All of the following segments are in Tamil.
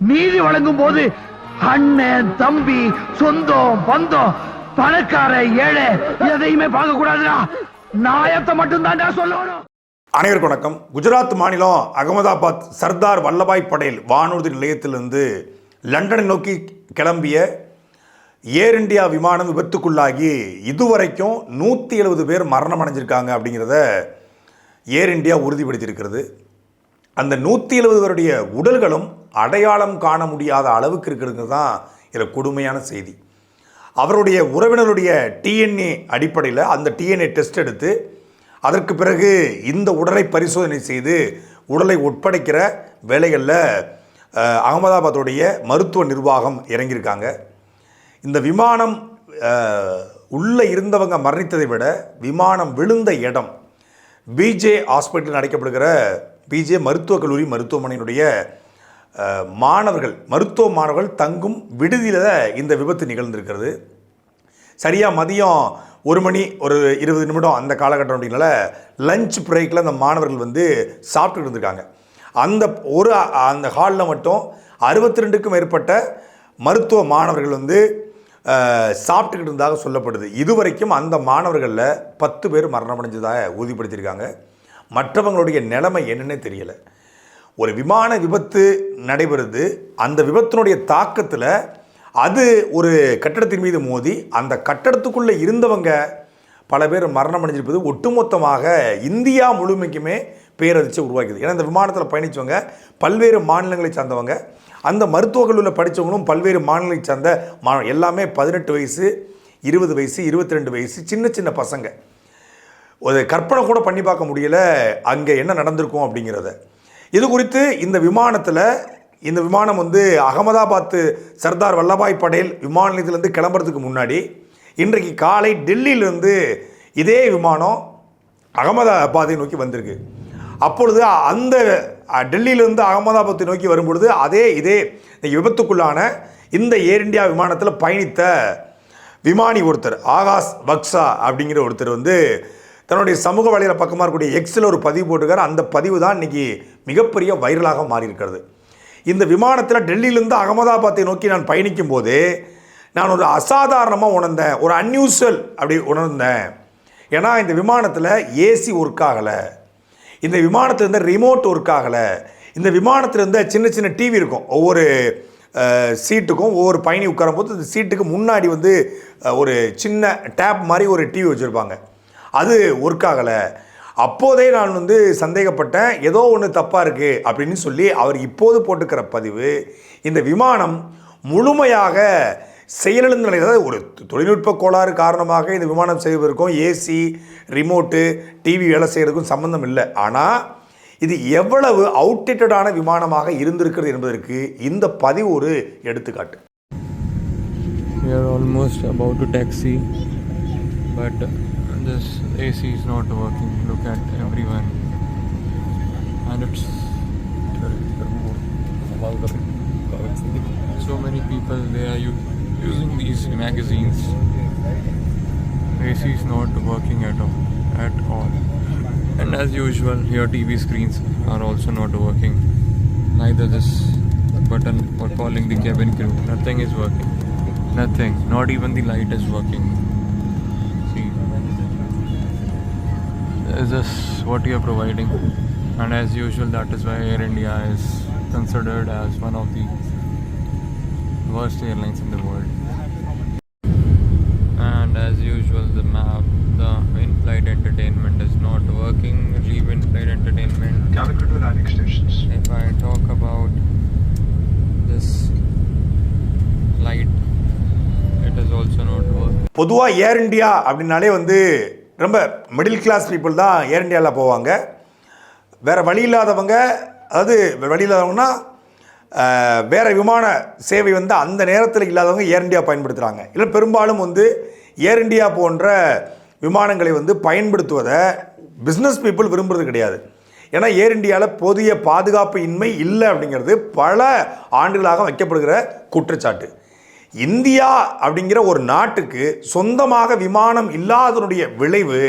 நீதி வழங்கும் போது அண்ணன் தம்பி சொந்தம் பந்தம் பணக்கார ஏழை எதையுமே பார்க்க கூடாதுடா நாயத்தை மட்டும் தான்டா சொல்லணும். அனைவருக்கும் வணக்கம். குஜராத் மாநிலம் அகமதாபாத் சர்தார் வல்லபாய் படேல் வானூர்தி நிலையத்திலிருந்து லண்டனை நோக்கி கிளம்பிய ஏர் இந்தியா விமானம் விபத்துக்குள்ளாகி இதுவரைக்கும் நூற்றி எழுபது பேர் மரணம் அடைஞ்சிருக்காங்க அப்படிங்கிறத ஏர் இந்தியா உறுதிப்படுத்தியிருக்கிறது. அந்த நூற்றி எழுபது பேருடைய உடல்களும் அடையாளம் காண முடியாத அளவுக்கு இருக்கிறது தான் இதில் கொடுமையான செய்தி. அவருடைய உறவினருடைய டிஎன்ஏ அடிப்படையில் அந்த டிஎன்ஏ டெஸ்ட் எடுத்து அதற்கு பிறகு இந்த உடலை பரிசோதனை செய்து உடலை ஒப்படைக்கிற வேலைகளில் அகமதாபாத்துடைய மருத்துவ நிர்வாகம் இறங்கியிருக்காங்க. இந்த விமானம் உள்ளே இருந்தவங்க மரணித்ததை விட விமானம் விழுந்த இடம் பிஜே ஹாஸ்பிட்டல் அடைக்கப்படுகிற பிஜே மருத்துவக் கல்லூரி மருத்துவமனையினுடைய மாணவர்கள் மருத்துவ மாணவர்கள் தங்கும் விடுதியில் தான் இந்த விபத்து நிகழ்ந்திருக்கிறது. சரியாக மதியம் ஒரு மணி ஒரு இருபது நிமிடம் அந்த காலகட்டம் அப்படின்னால லஞ்ச் பிரேக்கில் அந்த மாணவர்கள் வந்து சாப்பிட்டுட்டு இருந்திருக்காங்க. அந்த ஒரு அந்த ஹாலில் மட்டும் அறுபத்தி ரெண்டுக்கும் மேற்பட்ட மருத்துவ மாணவர்கள் வந்து சாப்பிட்டுக்கிட்டு இருந்ததாக சொல்லப்படுது. இதுவரைக்கும் அந்த மாணவர்களில் பத்து பேர் மரணமடைஞ்சதாக உறுதிப்படுத்தியிருக்காங்க. மற்றவங்களுடைய நிலைமை என்னன்னே தெரியலை. ஒரு விமான விபத்து நடைபெறுது. அந்த விபத்தினுடைய தாக்கத்தில் அது ஒரு கட்டடத்தின் மீது மோதி அந்த கட்டடத்துக்குள்ளே இருந்தவங்க பல பேர் மரணம் அடைஞ்சிருப்பது ஒட்டுமொத்தமாக இந்தியா முழுமைக்குமே பேரதிர்ச்சி உருவாக்கியது. ஏன்னா இந்த விமானத்தில் பயணித்தவங்க பல்வேறு மாநிலங்களை சார்ந்தவங்க. அந்த மருத்துவக் கல்லூரியில் படித்தவங்களும் பல்வேறு மாநிலங்களை சார்ந்த மா எல்லாமே பதினெட்டு வயசு இருபது வயசு இருபத்தி ரெண்டு வயசு சின்ன சின்ன பசங்க. ஒரு கற்பனை கூட பண்ணி பார்க்க முடியல அங்கே என்ன நடந்திருக்கும் அப்படிங்கிறத. இது குறித்து இந்த விமானத்தில் இந்த விமானம் வந்து அகமதாபாத்து சர்தார் வல்லபாய் படேல் விமான நிலையத்திலேருந்து கிளம்புறதுக்கு முன்னாடி இன்றைக்கு காலை டெல்லியிலேருந்து இதே விமானம் அகமதாபாத்தை நோக்கி வந்திருக்கு. அப்பொழுது அந்த டெல்லியிலிருந்து அகமதாபாத்தை நோக்கி வரும்பொழுது அதே இதே இந்த விபத்துக்குள்ளான இந்த ஏர் இந்தியா விமானத்தில் பயணித்த விமானி ஒருத்தர் ஆகாஷ் பக்ஸா அப்படிங்கிற ஒருத்தர் வந்து தன்னுடைய சமூக வலையில பக்கமாக இருக்கக்கூடிய எக்ஸில் ஒரு பதிவு போட்டுக்கார் அந்த பதிவு தான் இன்றைக்கி மிகப்பெரிய வைரலாக மாறியிருக்கிறது. இந்த விமானத்தில் டெல்லியிலேருந்து அகமதாபாத்தை நோக்கி நான் பயணிக்கும் போது நான் ஒரு அசாதாரணமாக உணர்ந்தேன். ஒரு அன்யூஸ்வல் அப்படி உணர்ந்தேன். ஏன்னா இந்த விமானத்தில் ஏசி ஒர்க் ஆகலை. இந்த விமானத்தில் இருந்த ரிமோட் ஒர்க் ஆகலை. இந்த விமானத்தில் இருந்த சின்ன சின்ன டிவி இருக்கும். ஒவ்வொரு சீட்டுக்கும் ஒவ்வொரு பயணி உட்காரும்போது இந்த சீட்டுக்கு முன்னாடி வந்து ஒரு சின்ன டேப் மாதிரி ஒரு டிவி வச்சுருப்பாங்க. அது ஒர்க் ஆகலை. அப்போதே நான் வந்து சந்தேகப்பட்டேன். ஏதோ ஒன்று தப்பாக இருக்குது அப்படின்னு சொல்லி அவர் இப்போது போட்டுக்கிற பதிவு இந்த விமானம் முழுமையாக செயலிழந்த நிலை அதாவது ஒரு தொழில்நுட்ப கோளாறு காரணமாக இந்த விமானம் செய்வதற்கும் ஏசி ரிமோட்டு டிவி வேலை செய்கிறதுக்கும் சம்மந்தம் இல்லை. ஆனால் இது எவ்வளவு அவுட்டேட்டடான விமானமாக இருந்திருக்கிறது என்பதற்கு இந்த பதிவு ஒரு எடுத்துக்காட்டு. Almost about to taxi but this AC is not working. Look at everyone, and it's so many people they are using these magazines. AC is not working at all, at all. And as usual, your TV screens are also not working. Neither this button for calling the cabin crew. Nothing is working. Nothing. Not even the light is working. Is this what you are providing? And as usual, that is why Air India is considered as one of the worst airlines in the world. And as usual, the map, the in-flight entertainment is not working. Leave in-flight entertainment. Calicut to landing stations. If I talk about this light, it is also not working. பொதுவாக ஏர் இந்தியா அப்படின்னாலே வந்து ரொம்ப மிடில் கிளாஸ் பீப்புள் தான் ஏர் இந்தியாவில் போவாங்க. வேற வழி இல்லாதவங்க அதாவது வழி இல்லாதவங்கன்னா வேறு விமான சேவை வந்து அந்த நேரத்தில் இல்லாதவங்க ஏர் இண்டியா பயன்படுத்துகிறாங்க இல்லை பெரும்பாலும் வந்து ஏர் இந்தியா போன்ற விமானங்களை வந்து பயன்படுத்துவதை பிஸ்னஸ் பீப்புள் விரும்புறது கிடையாது. ஏன்னா ஏர் இந்தியாவில் போதிய பாதுகாப்பு இன்மை இல்லை அப்படிங்கிறது பல ஆண்டுகளாக வைக்கப்படுகிற குற்றச்சாட்டு. இந்தியா அப்படிங்கிற ஒரு நாட்டுக்கு சொந்தமாக விமானம் இல்லாதனுடைய விளைவு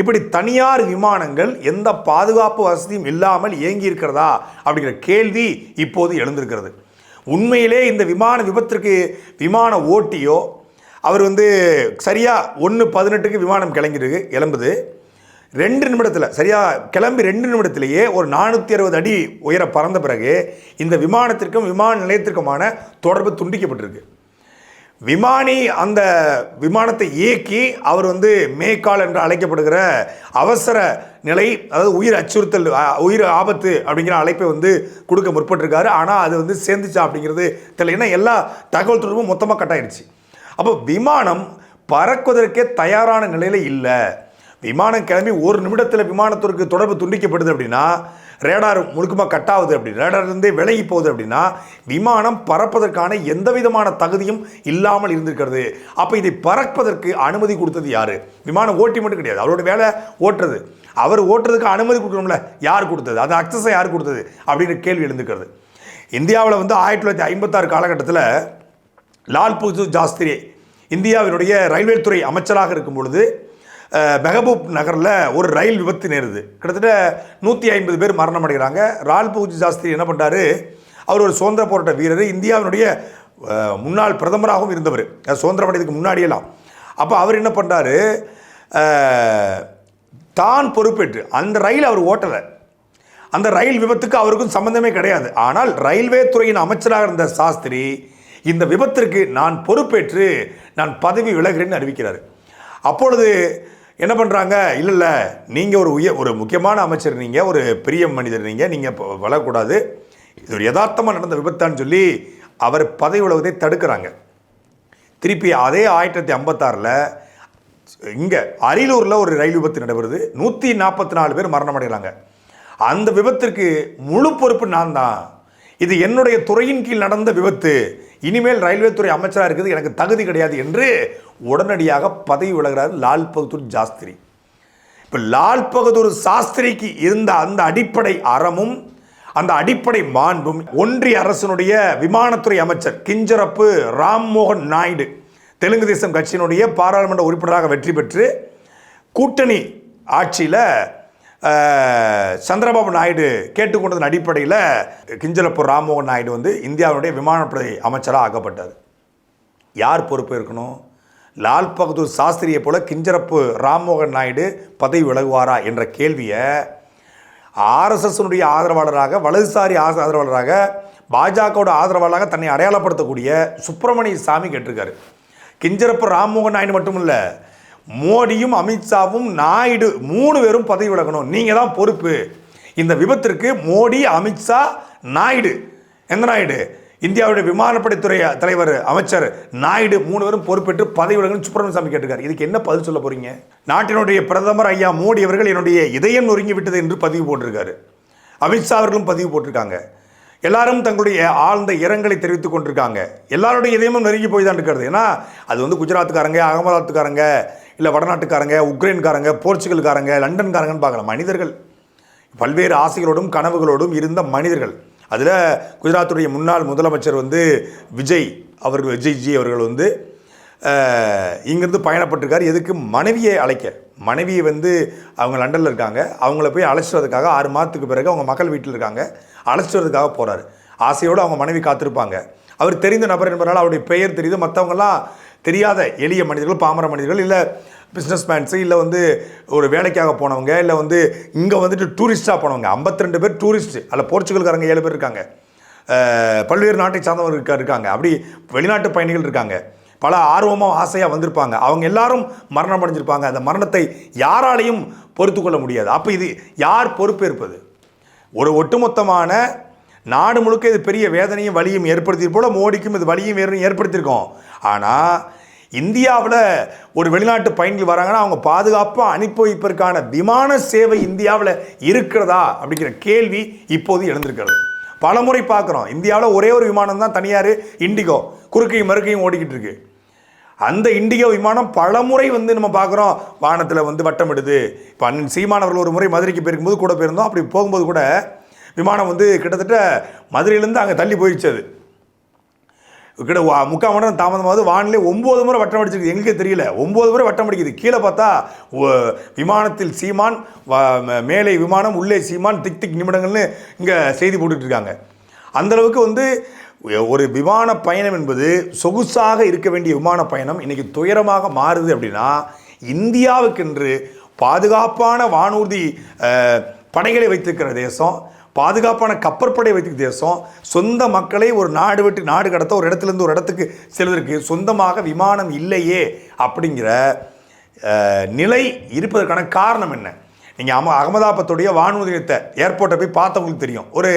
இப்படி தனியார் விமானங்கள் எந்த பாதுகாப்பு வசதியும் இல்லாமல் இயங்கி இருக்கிறதா அப்படிங்கிற கேள்வி இப்போது எழுந்திருக்கிறது. உண்மையிலே இந்த விமான விபத்திற்கு விமான ஓட்டியோ அவர் வந்து சரியாக ஒன்று பதினெட்டுக்கு விமானம் கிளங்கிருக்கு கிளம்புது. ரெண்டு நிமிடத்தில் சரியாக கிளம்பி ரெண்டு நிமிடத்திலேயே ஒரு நானூற்றி அறுபது அடி உயர பறந்த பிறகு இந்த விமானத்திற்கும் விமான நிலையத்திற்குமான தொடர்பு துண்டிக்கப்பட்டிருக்கு. விமானி அந்த விமானத்தை இயக்கி அவர் வந்து மேக்கால் என்று அழைக்கப்படுகிற அவசர நிலை அதாவது உயிர் அச்சுறுத்தல் உயிர் ஆபத்து அப்படிங்கிற அழைப்பை வந்து கொடுக்க முற்பட்டிருக்காரு. ஆனால் அது வந்து சேர்ந்துச்சா அப்படிங்கிறது தெரியல ஏன்னா எல்லா தகவல் தொடர்பும் மொத்தமாக கட் ஆயிடுச்சு. அப்போ விமானம் பறக்குவதற்கே தயாரான நிலையில் இல்லை. விமானம் கிளம்பி ஒரு நிமிடத்தில் விமானத்திற்கு தொடர்பு துண்டிக்கப்படுது அப்படின்னா ரேடார் முழுக்கமாக கட் ஆகுது அப்படி. ரேடார்லேருந்தே விலகி போகுது அப்படின்னா விமானம் பறப்பதற்கான எந்த விதமான தகுதியும் இல்லாமல் இருந்திருக்கிறது. அப்போ இதை பறப்பதற்கு அனுமதி கொடுத்தது யார்? விமானம் ஓட்டி மட்டும் கிடையாது. அவரோட வேலை ஓட்டுறது. அவர் ஓட்டுறதுக்கு அனுமதி கொடுக்கணும்ல. யார் கொடுத்தது? அந்த அக்சஸை யார் கொடுத்தது? அப்படின்னு கேள்வி எழுந்துக்கிறது இந்தியாவில் வந்து ஆயிரத்தி தொள்ளாயிரத்தி ஐம்பத்தாறு காலகட்டத்தில் லால் பகதூர் ஜாஸ்திரி இந்தியாவினுடைய ரயில்வே துறை அமைச்சராக இருக்கும் பொழுது மெஹபூப் நகரில் ஒரு ரயில் விபத்து நேருது. கிட்டத்தட்ட நூற்றி ஐம்பது பேர் மரணம் அடைகிறாங்க ரால் பூஜி சாஸ்திரி என்ன பண்ணுறாரு அவர் ஒரு சுதந்திர போராட்ட வீரர். இந்தியாவினுடைய முன்னாள் பிரதமராகவும் இருந்தவர். சுதந்திரம் அடைறதுக்கு முன்னாடியெல்லாம். அப்போ அவர் என்ன பண்ணுறாரு தான் பொறுப்பேற்று அந்த ரயில் அவர் ஓட்டலை. அந்த ரயில் விபத்துக்கு அவருக்கும் சம்பந்தமே கிடையாது. ஆனால் ரயில்வே துறையின் அமைச்சராக இருந்த சாஸ்திரி இந்த விபத்திற்கு நான் பொறுப்பேற்று நான் பதவி விலகிறேன்னு அறிவிக்கிறார். அப்பொழுது என்ன பண்ணுறாங்க இல்லை இல்லை. நீங்கள் ஒரு உய ஒரு முக்கியமான அமைச்சர் நீங்கள் ஒரு பெரிய மனிதர் நீங்கள் நீங்கள் வளரக்கூடாது. இது ஒரு யதார்த்தமாக நடந்த விபத்தான்னு சொல்லி அவர் பதவி விலகுவதை தடுக்கிறாங்க. திருப்பி அதே ஆயிரத்தி தொள்ளாயிரத்தி ஐம்பத்தாறில் இங்கே அரியலூரில் ஒரு ரயில் விபத்து நடைபெறுது. நூற்றி நாற்பத்தி நாலு பேர் மரணம் அடைகிறாங்க. அந்த விபத்திற்கு முழு பொறுப்பு நான் தான். இது என்னுடைய துறையின் கீழ் நடந்த விபத்து. இனிமேல் ரயில்வே துறை அமைச்சராக இருக்குது. எனக்கு தகுதி கிடையாது என்று உடனடியாக பதவி விலகிறார் லால் பகதூர் சாஸ்திரி. இப்போ லால் பகதூர் சாஸ்திரிக்கு இருந்த அந்த அடிப்படை அறமும் அந்த அடிப்படை மாண்பும் ஒன்றிய அரசினுடைய விமானத்துறை அமைச்சர் கிஞ்சரப்பு ராம்மோகன் நாயுடு தெலுங்கு தேசம் கட்சியினுடைய பாராளுமன்ற உறுப்பினராக வெற்றி பெற்று கூட்டணி ஆட்சியில் சந்திரபாபு நாயுடு கேட்டுக்கொண்டதன் அடிப்படையில் கிஞ்சரப்பு ராம்மோகன் நாயுடு வந்து இந்தியாவுடைய விமானப்படை அமைச்சராக ஆக்கப்பட்டார். யார் பொறுப்பு இருக்கணும்? லால் பகதூர் சாஸ்திரியை போல கிஞ்சரப்பு ராம்மோகன் நாயுடு பதவி விலகுவாரா என்ற கேள்வியை ஆர்எஸ்எஸ்னுடைய ஆதரவாளராக வலதுசாரி ஆதரவாளராக பாஜகவோட ஆதரவாளராக தன்னை அடையாளப்படுத்தக்கூடிய சுப்பிரமணிய சாமி கேட்டிருக்காரு. கிஞ்சரப்பு ராம்மோகன் நாயுடு மட்டும் இல்லை மோடியும் அமித்ஷாவும் நாயுடு மூணு பேரும் பதவி விலகணும். நீங்கள் தான் பொறுப்பு. இந்த விபத்திற்கு மோடி அமித்ஷா நாயுடு. எந்த நாயுடு? இந்தியாவுடைய விமானப்படைத்துறை தலைவர் அமைச்சர் நாயுடு மூணு பேரும் பொறுப்பேற்று பதவி விலகணும் சுப்பிரமணிய சாமி கேட்டிருக்காரு. இதுக்கு என்ன பதில் சொல்ல போறீங்க? நாட்டினுடைய பிரதமர் ஐயா மோடி அவர்கள் என்னுடைய இதயம் நொறுங்கி விட்டது என்று பதிவு போட்டிருக்காரு. அமித்ஷா அவர்களும் பதிவு போட்டிருக்காங்க. எல்லாரும் தங்களுடைய ஆழ்ந்த இரங்கலை தெரிவித்துக் கொண்டிருக்காங்க. எல்லாருடைய இதயமும் நெருங்கி போய் தான் இருக்கிறது. ஏன்னா அது வந்து குஜராத்துக்காரங்க அகமதாபாத்துக்காரங்க இல்லை வடநாட்டுக்காரங்க உக்ரைன்காரங்க போர்ச்சுகல்காரங்க லண்டன்காரங்கன்னு பார்க்கலாம். மனிதர்கள். பல்வேறு ஆசைகளோடும் கனவுகளோடும் இருந்த மனிதர்கள். அதில் குஜராத்துடைய முன்னாள் முதலமைச்சர் வந்து விஜய் அவர்கள் விஜய்ஜி அவர்கள் வந்து இங்கேருந்து பயணப்பட்டிருக்கார். எதுக்கு? மனைவியை அழைக்க. மனைவியை வந்து அவங்க லண்டனில் இருக்காங்க. அவங்கள போய் அழைச்சிட்டு வரதுக்காக ஆறு மாதத்துக்கு பிறகு அவங்க மக்கள் வீட்டில் இருக்காங்க. அழைச்சிட்டு வரதுக்காக ஆசையோடு அவங்க மனைவி காத்திருப்பாங்க. அவர் தெரிந்த நபர் என்பதால் அவருடைய பெயர் தெரியுது. மற்றவங்களாம் தெரியாத எளிய மனிதர்கள் பாமர மனிதர்கள் இல்லை பிஸ்னஸ் மேன்ஸு இல்லை வந்து ஒரு வேலைக்காக போனவங்க இல்லை வந்து இங்கே வந்துட்டு டூரிஸ்ட்டாக போனவங்க. 52 பேர் டூரிஸ்ட்டு அதில் போர்ச்சுகல்காரங்க ஏழு பேர் இருக்காங்க. பல்வேறு நாட்டை சார்ந்தவர் இருக்க இருக்காங்க. அப்படி வெளிநாட்டு பயணிகள் இருக்காங்க. பல ஆர்வமாக ஆசையாக வந்திருப்பாங்க. அவங்க எல்லாரும் மரணம் அடைஞ்சிருப்பாங்க. அந்த மரணத்தை யாராலையும் பொறுத்து கொள்ள முடியாது. அப்போ இது யார் பொறுப்பேற்பது? ஒரு ஒட்டுமொத்தமான நாடு முழுக்க இது பெரிய வேதனையும் வலியும் ஏற்படுத்தியது போல் மோடிக்கும் இது வலியும் வேதனையும் ஏற்படுத்தியிருக்கோம். ஆனால் இந்தியாவில் ஒரு வெளிநாட்டு பயணிகள் வராங்கன்னா அவங்க பாதுகாப்பாக அனுப்பி வைப்பதற்கான விமான சேவை இந்தியாவில் இருக்கிறதா அப்படிங்கிற கேள்வி இப்போது எழுந்திருக்கிறது. பலமுறை பார்க்குறோம். இந்தியாவில் ஒரே ஒரு விமானம் தான் தனியார் இண்டிகோ. குறுக்கையும் மறுக்கையும் ஓடிக்கிட்டு இருக்கு. அந்த இண்டிகோ விமானம் பலமுறை வந்து நம்ம பார்க்குறோம். வானத்தில் வந்து வட்டமிடுது. இப்போ அண்ணன் சீமானவர்கள் ஒரு முறை மதுரைக்கு போயிருக்கும்போது கூட போயிருந்தோம். அப்படி போகும்போது கூட விமானம் வந்து கிட்டத்தட்ட மதுரையிலேருந்து அங்கே தள்ளி போயிடுச்சு அது. கிட்ட வா- முக்கால் மணி நேரம் தாமதமாவது வானிலே ஒம்பது முறை வட்டம் அடிச்சிருக்கு. எங்களுக்கே தெரியல. ஒம்பது முறை வட்டம் அடிக்குது. கீழே பார்த்தா விமானத்தில் சீமான் வ- மேலே விமானம் உள்ளே சீமான் திக் திக் நிமிடங்கள்னு இங்கே செய்தி போட்டுட்ருக்காங்க இருக்காங்க. அந்த அளவுக்கு வந்து ஒரு விமான பயணம் என்பது சொகுசாக இருக்க வேண்டிய விமான பயணம். இன்றைக்கி துயரமாக மாறுது அப்படின்னா இந்தியாவுக்கென்று பாதுகாப்பான வானூர்தி படைகளை வைத்திருக்கிற தேசம் பாதுகாப்பான கப்பற்படை வைத்திருக்கிற தேசம் சொந்த மக்களை ஒரு நாடு விட்டு நாடு கடத்த ஒரு இடத்துலேருந்து ஒரு இடத்துக்கு செல்வதற்கு சொந்தமாக விமானம் இல்லையே அப்படிங்கிற நிலை இருப்பதற்கான காரணம் என்ன? நீங்கள் அம அகமதாபாத்துடைய வானூர்தி நிலையத்தை ஏர்போர்ட்டை போய் பார்த்தவங்களுக்கு தெரியும். ஒரு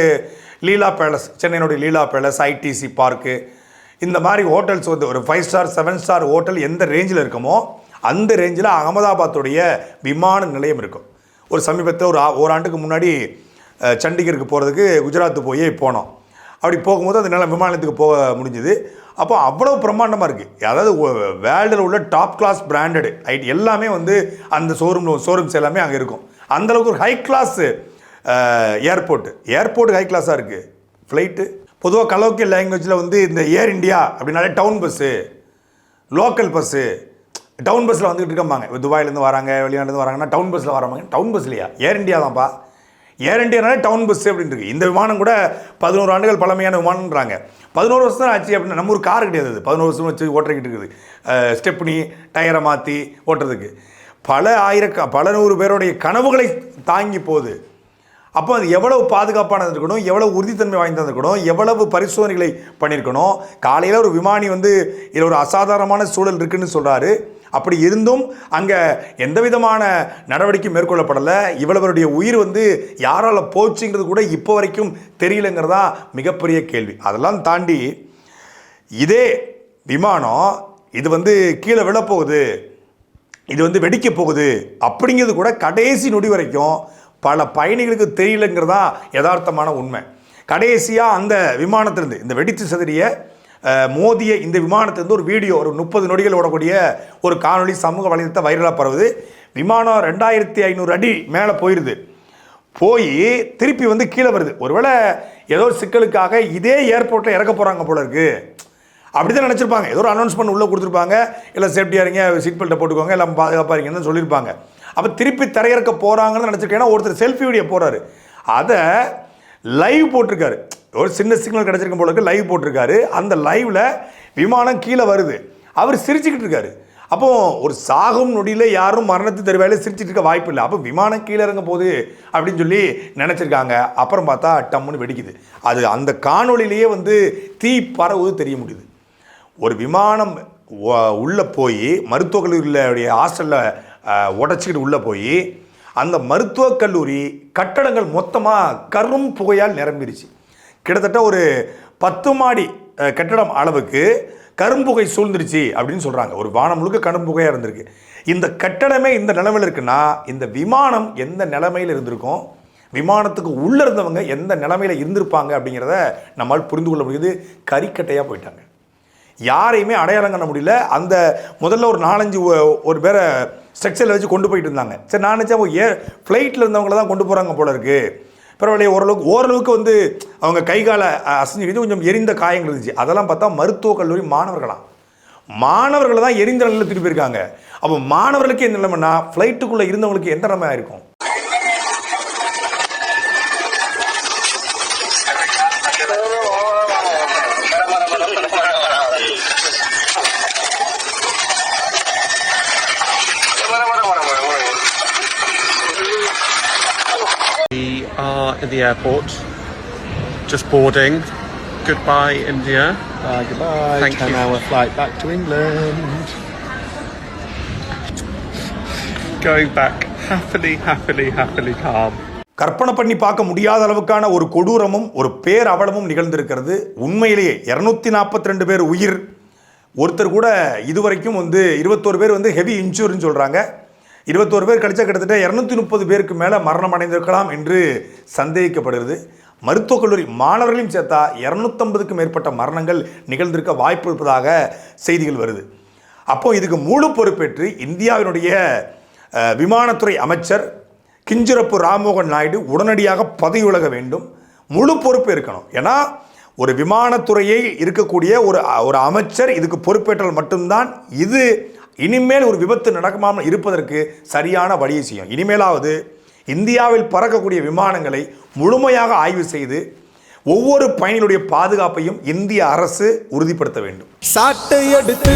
லீலா பேலஸ் சென்னையினுடைய லீலா பேலஸ் ஐடிசி பார்க்கு இந்த மாதிரி ஹோட்டல்ஸ் வந்து ஒரு five star seven star hotel எந்த ரேஞ்சில் இருக்குமோ அந்த ரேஞ்சில் அகமதாபாத்துடைய விமான நிலையம் இருக்கும். ஒரு சமீபத்தில் ஒரு ஆ- ஓராண்டுக்கு முன்னாடி சண்டிகருக்கு போகிறதுக்கு குஜராத்து போய் போனோம். அப்படி போகும்போது அந்த நிலம் விமானத்துக்கு போக முடிஞ்சுது. அப்போ அவ்வளோ பிரம்மாண்டமாக இருக்குது அதாவது வேர்ல்டில் உள்ள டாப் கிளாஸ் பிராண்டடு ஐட் எல்லாமே வந்து அந்த ஷோரூம் ஷோரூம்ஸ் எல்லாமே அங்கே இருக்கும். அந்தளவுக்கு ஒரு high class airport airport high கிளாஸாக இருக்குது ஃப்ளைட்டு பொதுவாக கலோக்கியல் லாங்குவேஜில் வந்து இந்த ஏர் இந்தியா அப்படின்னாலே town bus local bus town பஸ்ஸில் வந்துகிட்டு இருக்கம்பாங்க இப்போ துபாயிலேருந்து வராங்க வெளிநாட்டுலேருந்து வராங்கன்னா டவுன் பஸ்ஸில் வராங்க டவுன் பஸ்லையா ஏர் இண்டியா தான்ப்பா. ஏர் இந்தியானாலே டவுன் பஸ் அப்படின்னு இருக்குது இந்த விமானம் கூட பதினோரு ஆண்டுகள் பழமையான விமானம்ன்றாங்க. பதினோரு வருஷம் தான் ஆச்சு அப்படின்னா நம்ம ஒரு கார் கிடையாது பதினோரு வருஷம் வச்சு ஓட்டுறக்கிட்டு இருக்குது. ஸ்டெப்னி டயரை மாற்றி ஓட்டுறதுக்கு. பல ஆயிரக்க பல நூறு பேருடைய கனவுகளை தாங்கி போகுது. அப்போ அது எவ்வளவு பாதுகாப்பானது இருக்கணும்? எவ்வளவு உறுதித்தன்மை வாய்ந்தது இருக்கணும்? எவ்வளவு பரிசோதனைகளை பண்ணியிருக்கணும்? காலையில் ஒரு விமானி வந்து இதில் ஒரு அசாதாரணமான சூழல் இருக்குன்னு சொல்கிறாரு அப்படி இருந்தும் அங்கே எந்த விதமான நடவடிக்கை மேற்கொள்ளப்படலை. இவ்வளவருடைய உயிர் வந்து யாரால் போச்சுங்கிறது கூட இப்போ வரைக்கும் தெரியலங்கிறதா மிகப்பெரிய கேள்வி. அதெல்லாம் தாண்டி இதே விமானம் இது வந்து கீழே விழப்போகுது இது வந்து வெடிக்க போகுது அப்படிங்கிறது கூட கடைசி நொடி வரைக்கும் பல பயணிகளுக்கு தெரியலங்கிறதா யதார்த்தமான உண்மை. கடைசியாக அந்த விமானத்திலிருந்து இந்த வெடித்து சிதறிய மோதிய இந்த விமானத்திலிருந்து ஒரு வீடியோ ஒரு முப்பது நொடிகள் ஓடக்கூடிய ஒரு காணொளி சமூக வலைதளத்தை வைரலாக பரவுது. விமானம் ரெண்டாயிரத்தி ஐநூறு அடி மேலே போயிடுது போய் திருப்பி வந்து கீழே வருது. ஒருவேளை ஏதோ ஒரு சிக்கலுக்காக இதே ஏர்போர்ட்டில் இறக்க போகிறாங்க போல இருக்கு. அப்படி தான் நினச்சிருப்பாங்க. ஏதோ ஒரு அனௌன்ஸ்மெண்ட் உள்ளே கொடுத்துருப்பாங்க. இல்லை சேஃப்டியாக இருங்க சீட் பெல்ட்டை போட்டுக்கோங்க எல்லாம் பாதுகாப்பாக இருங்கன்னு சொல்லியிருப்பாங்க. அப்போ திருப்பி தரையிறக்க போகிறாங்கன்னு நினச்சிருக்கேன் ஒருத்தர் செல்ஃபி வீடியோ போகிறாரு அதை லைவ் போட்டிருக்காரு. ஒரு சின்ன சிக்னல் கிடச்சிருக்கும் போல லைவ் போட்டிருக்காரு. அந்த லைவில் விமானம் கீழே வருது. அவர் சிரிச்சுக்கிட்டு இருக்காரு. அப்போ ஒரு சாகும் நொடியில் யாரும் மரணத்தை தருவாயில சிரிச்சிட்டு இருக்க வாய்ப்பு இல்லை. அப்போ விமானம் கீழே இறங்க போகுது அப்படின்னு சொல்லி நினச்சிருக்காங்க. அப்புறம் பார்த்தா டம்முன்னு வெடிக்குது. அது அந்த காணொளியிலேயே வந்து தீ பரவுது தெரிய முடியுது. ஒரு விமானம் உள்ளே போய் மருத்துவக் கல்லூரியில் ஹாஸ்டலில் உடச்சிக்கிட்டு உள்ளே போய் அந்த மருத்துவக் கல்லூரி கட்டடங்கள் மொத்தமாக கரும் புகையால் நிரம்பிடுச்சு கிட்டத்தட்ட ஒரு பத்து மாடி கட்டடம் அளவுக்கு கரும்புகை சூழ்ந்துருச்சு அப்படின்னு சொல்கிறாங்க ஒரு வானம் முழுக்க கரும்புகையாக இருந்திருக்கு. இந்த கட்டடமே இந்த நிலமையில் இருக்குன்னா இந்த விமானம் எந்த நிலமையில் இருந்திருக்கும்? விமானத்துக்கு உள்ளே இருந்தவங்க எந்த நிலமையில் இருந்திருப்பாங்க அப்படிங்கிறத நம்மால் புரிந்து கொள்ள முடியுது. கறிக்கட்டையாக போயிட்டாங்க. யாரையுமே அடையாளம் காண முடியல. அந்த முதல்ல ஒரு நாலஞ்சு ஒரு பேரை ஸ்ட்ரக்சரில் வச்சு கொண்டு போயிட்டு இருந்தாங்க. சரி நான் நினச்சேன் ஏ ஃப்ளைட்டில் இருந்தவங்கள தான் கொண்டு போகிறாங்க போல இருக்குது பரவாயில்லையே ஓரளவுக்கு ஓரளவுக்கு வந்து அவங்க கை காலை அசைஞ்சு கொஞ்சம் எரிந்த காயங்கள் இருந்துச்சு. அதெல்லாம் பார்த்தா மருத்துவக் கல்லூரி மாணவர்களாம் மாணவர்களை? தான் எரிந்த நிலையில் திருப்பி இருக்காங்க. அப்போ மாணவர்களுக்கு என்ன நிலைமைன்னா ஃப்ளைட்டுக்குள்ளே இருந்தவங்களுக்கு எந்த நிலைமையாக இருக்கும் the airport, just boarding. Goodbye, India. Bye, goodbye. Thank 10 you. hour flight back to England. Going back happily, happily, happily calm. கற்பனை பண்ணி பார்க்க முடியாத அளவுக்கான ஒரு கொடூரமும் ஒரு பேர் அவலமும் நிகழ்ந்திருக்கிறது உண்மையிலேயே இரநூத்தி நாற்பத்தி ரெண்டு பேர் உயிர் ஒருத்தர் கூட இதுவரைக்கும் வந்து இருபத்தோரு பேர் வந்து ஹெவி இன்சூரன்ஸ் சொல்கிறாங்க இருபத்தோரு பேர் கழிச்சா கிட்டத்தட்ட இரநூத்தி முப்பது பேருக்கு மேலே மரணம் அடைந்திருக்கலாம் என்று சந்தேகிக்கப்படுகிறது. மருத்துவக் கல்லூரி மாணவர்களையும் சேர்த்தா இரநூத்தம்பதுக்கும் மேற்பட்ட மரணங்கள் நிகழ்ந்திருக்க வாய்ப்பு இருப்பதாக செய்திகள் வருது. அப்போ இதுக்கு முழு பொறுப்பேற்று இந்தியாவினுடைய விமானத்துறை அமைச்சர் கிஞ்சிரப்பு ராம்மோகன் நாயுடு உடனடியாக பதவி உலக வேண்டும். முழு பொறுப்பு இருக்கணும். ஏன்னா ஒரு விமானத்துறையை இருக்கக்கூடிய ஒரு ஒரு அமைச்சர் இதுக்கு பொறுப்பேற்றால் மட்டும்தான் இது இனிமேல் ஒரு விபத்து நடக்காமல் இருப்பதற்கு சரியான வழியை செய்யும். இனிமேலாவது இந்தியாவில் பறக்கக்கூடிய விமானங்களை முழுமையாக ஆய்வு செய்து ஒவ்வொரு பயணிகளுடைய பாதுகாப்பையும் இந்திய அரசு உறுதிப்படுத்த வேண்டும். சாட்டை எடுத்து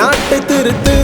நாட்டை திருத்து.